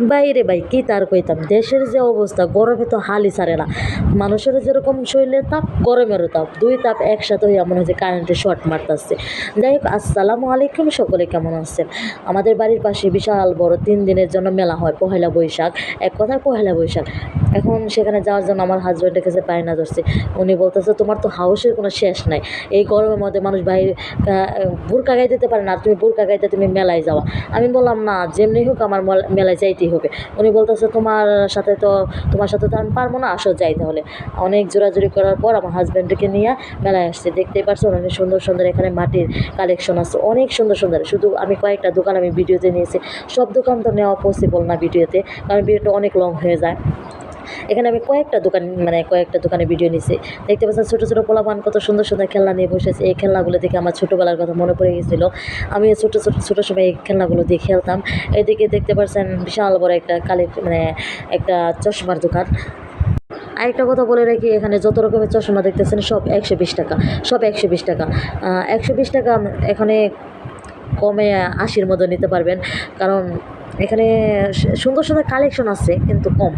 বাইরে ভাই, কি তার কইতাম? দেশের যে অবস্থা, গরমে তো হালি ছাড়ে না। মানুষের যেরকম শরীরের তাপ, গরমেরও তাপ। দুই তাপ একসাথে হয়ে মনে হচ্ছে কারেন্টের শর্ট মারতেছে। যাই হোক, আসসালামু আলাইকুম, সকলে কেমন আছেন? আমাদের বাড়ির পাশে বিশাল বড় তিন দিনের জন্য মেলা হয়, পহেলা বৈশাখ। এক কথায় পহেলা বৈশাখ। এখন সেখানে যাওয়ার জন্য আমার হাজব্যান্ডের কাছে পায়না ধরছে। উনি বলতেছে, তোমার তো হাউসের কোনো শেষ নাই। এই গরমের মধ্যে মানুষ বাইরে বুরকা গায়ে দিতে পারে না। তুমি বুরকা গাইতে তুমি মেলায় যাওয়া। আমি বললাম, না, যেমনি হোক আমার মল- মেলায় যাইতেই হবে। উনি বলতেছে, তোমার সাথে তো, তোমার সাথে তো আমি পারব না, আসো যাই তাহলে। অনেক জোরাজুরি করার পর আমার হাজব্যান্ডকে নিয়ে মেলায় আসছে। দেখতেই পারছ অনেক সুন্দর সুন্দর এখানে মাটির কালেকশন আছে। অনেক সুন্দর সুন্দর। শুধু আমি কয়েকটা দোকান আমি ভিডিওতে নিয়েছি। সব দোকান তো নেওয়া পসিবল না ভিডিওতে। কারণ ভিডিওটা অনেক লং হয়ে যায়। এখানে আমি কয়েকটা দোকান মানে কয়েকটা দোকানে ভিডিও নিয়েছি দেখতে পাচ্ছেন ছোটো ছোটো পোলাপান, কত সুন্দর সুন্দর খেলনা নিয়ে বসেছে। এই খেলনাগুলো দেখে আমার ছোটোবেলার কথা মনে পড়ে গেছিল। আমি ছোটো ছোটো ছোটো সময় এই খেলনাগুলো দিয়ে খেলতাম। এদিকে দেখতে পাচ্ছেন বিশাল বড় একটা কালে মানে একটা চশমার দোকান। আরেকটা কথা বলে রাখি, এখানে যত রকমের চশমা দেখতেছেন, সব একশো বিশ টাকা, সব একশো বিশ টাকা। একশো বিশ টাকা এখানে কমে আশির মতো নিতে পারবেন। কারণ এখানে সুন্দর সুন্দর কালেকশন আছে, কিন্তু কম।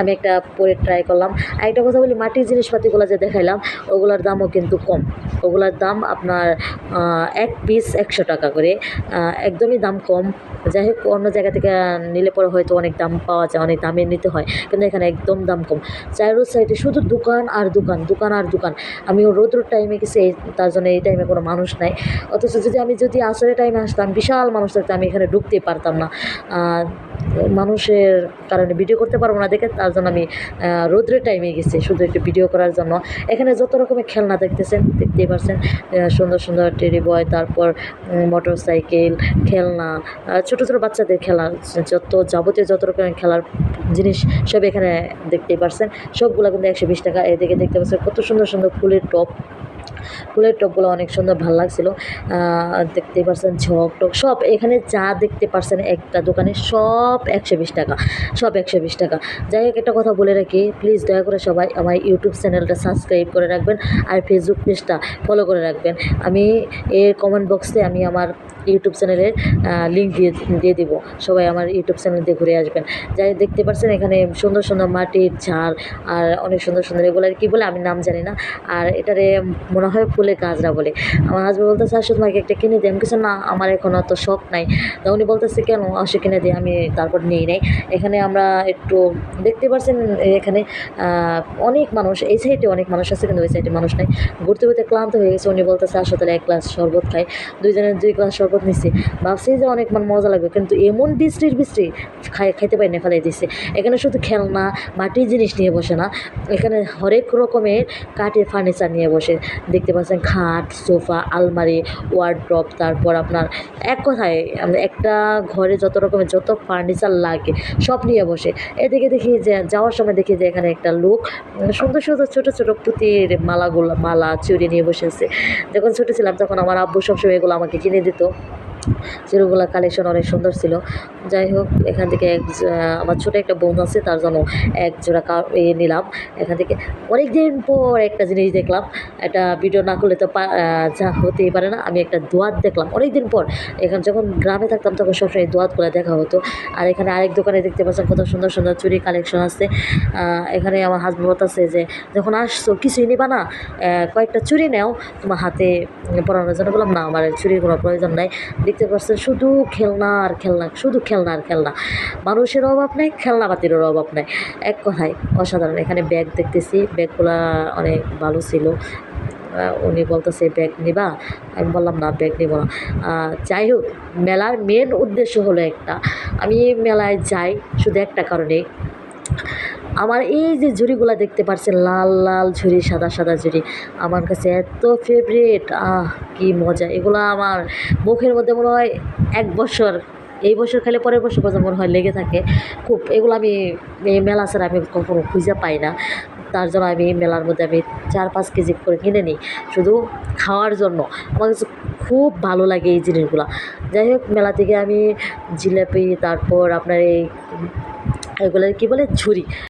আমি একটা পরে ট্রাই করলাম। আর একটা কথা বলি, মাটির জিনিসপাতিগুলো যে দেখাইলাম, ওগুলোর দামও কিন্তু কম। ওগুলোর দাম আপনার এক পিস একশো টাকা করে। একদমই দাম কম। যাই হোক, অন্য জায়গা থেকে নিলে পরে হয়তো অনেক দাম পাওয়া যায়, অনেক দামে নিতে হয়, কিন্তু এখানে একদম দাম কম। চাইরো সাইডে শুধু দোকান আর দোকান দোকান আর দোকান। আমি রোদ্র টাইমে গেছি তার জন্য এই টাইমে কোনো মানুষ নাই। অথচ যদি আমি যদি আসরের টাইমে আসতাম, বিশাল মানুষ থাকতো, আমি এখানে ঢুকতেই পারতাম না। মানুষের কারণে ভিডিও করতে পারব না দেখে, তার জন্য আমি রোদ্রের টাইমে গেছি, শুধু একটু ভিডিও করার জন্য। এখানে যত রকমের খেলনা দেখতেছেন দেখতেই পারছেন সুন্দর সুন্দর টেরি বয়, তারপর মোটর সাইকেল খেলনা ছোট ছোট ছোটো বাচ্চাদের খেলার যত যাবতীয় যত রকমের খেলার জিনিস সব এখানে দেখতেই পারছেন। সবগুলো কিন্তু একশো বিশ টাকা। এদিকে দেখতে পাচ্ছেন কত সুন্দর সুন্দর ফুলের টপ। ফুলের টপগুলো অনেক সুন্দর, ভালো লাগছিল। দেখতে পারছেন ঝক টক সব এখানে যা দেখতে পারছেন একটা দোকানে সব একশো বিশ টাকা, সব একশো বিশ টাকা। যাই হোক, একটা কথা বলে রাখি প্লিজ দয়া করে সবাই আমার ইউটিউব চ্যানেলটা সাবস্ক্রাইব করে রাখবেন আর ফেসবুক পেজটা ফলো করে রাখবেন। আমি এর কমেন্ট বক্সে আমি আমার ইউটিউব চ্যানেলের লিঙ্ক দিয়ে দিয়ে দিব। সবাই আমার ইউটিউব চ্যানেল দিয়ে ঘুরে আসবেন। যাই দেখতে পাচ্ছেন এখানে সুন্দর সুন্দর মাটির ঝাড় আর অনেক সুন্দর সুন্দর এগুলো আর কী বলে আমি নাম জানি না। আর এটারে মনে হয় ফুলে গাছরা বলে। আমার হাজব্যান্ড বলতেছে, আসো তোমাকে একটা কিনে দিই। আমি কিছু না, আমার এখন অত শখ নাই। তা উনি বলতেছে, কেন? আসো কিনে দিই, আমি তারপর নিই নাই। এখানে আমরা একটু দেখতে পাচ্ছেন এখানে অনেক মানুষ, এই সাইডে অনেক মানুষ আছে, কিন্তু ওই সাইডে মানুষ নাই। ঘুরতে ঘুরতে ক্লান্ত হয়ে গেছে। উনি বলতেছে, আসো তাহলে এক গ্লাস শরবত খাই। দুইজনের দুই গ্লাস শরবত নিচ্ছি ভাবছি যে অনেক মানে মজা লাগবে, কিন্তু এমন বৃষ্টির বৃষ্টি খাই, খাইতে পারি না, ফেলাই দিচ্ছে এখানে শুধু খেলনা, মাটির জিনিস নিয়ে বসে না, এখানে হরেক রকমের কাঠের ফার্নিচার নিয়ে বসে। দেখতে পাচ্ছেন খাট, সোফা, আলমারি ওয়ার্ড্রপ তারপর আপনার এক কথায় একটা ঘরে যত রকমের যত ফার্নিচার লাগে, সব নিয়ে বসে। এদিকে দেখি যে যাওয়ার সময় দেখি যে এখানে একটা লোক সুন্দর সুন্দর ছোটো ছোটো পুঁতির মালাগুলো, মালা চুরি নিয়ে বসে আছে। যখন ছোটো ছিলাম তখন আমার আব্বু সবসময় এগুলো আমাকে কিনে দিত। চুড়িগুলো কালেকশন অনেক সুন্দর ছিল। যাই হোক, এখান থেকে এক আমার ছোটো একটা বোন আছে, তার জন্য এক জোড়া কা, এ নিলাম। এখান থেকে অনেক দিন পর একটা জিনিস দেখলাম। একটা ভিডিও না করলে তো যা হতেই পারে না। আমি একটা দোয়াত দেখলাম। অনেক দিন পর এখানে, যখন গ্রামে থাকতাম, তখন সবসময় দোয়াতগুলো দেখা হতো। আর এখানে আরেক দোকানে দেখতে পাচ্ছেন কত সুন্দর সুন্দর চুরি কালেকশন আছে। এখানে আমার হাজব্যান্ড আছে যে, যখন আসছো, কিছুই নিবা না। কয়েকটা চুরি নেও। তোমার হাতে পরানোর জন্য বললাম, না, আমার চুরির কোনো প্রয়োজন নাই। দেখতে পাচ্ছেন শুধু খেলনা আর খেলনা, শুধু খেলনা আর খেলনা। মানুষের অভাব নেই খেলনা পাতিরও অভাব নেই। এক কথায়, অসাধারণ। এখানে ব্যাগ দেখতেছি, ব্যাগগুলা অনেক ভালো ছিল। উনি বলতেছে, ব্যাগ নিবা? আমি বললাম, না, ব্যাগ নিব না। যাই হোক, মেলার মেন উদ্দেশ্য হলো একটা। আমি মেলায় যাই শুধু একটা কারণে। আমার এই যে ঝুড়িগুলো দেখতে পাচ্ছেন লাল লাল ঝুড়ি, সাদা সাদা ঝুড়ি, আমার কাছে এত ফেভারিট আহ, কি মজা। এগুলো আমার মুখের মধ্যে মনে হয় এক বছর, এই বছর খেলে পরের বছর পর্যন্ত মনে হয় লেগে থাকে। খুব, এগুলো আমি, এই মেলা ছাড়া আমি কখনো খুঁজে পাই না। তার জন্য আমি মেলার মধ্যে আমি চার, পাঁচ কেজি করে কিনে নিই, শুধু খাওয়ার জন্য। আমার কাছে খুব ভালো লাগে এই জিনিসগুলো। যাই হোক, মেলা থেকে আমি জিলাপি, তারপর আপনার এই, এগুলো কী বলে? ঝুড়ি।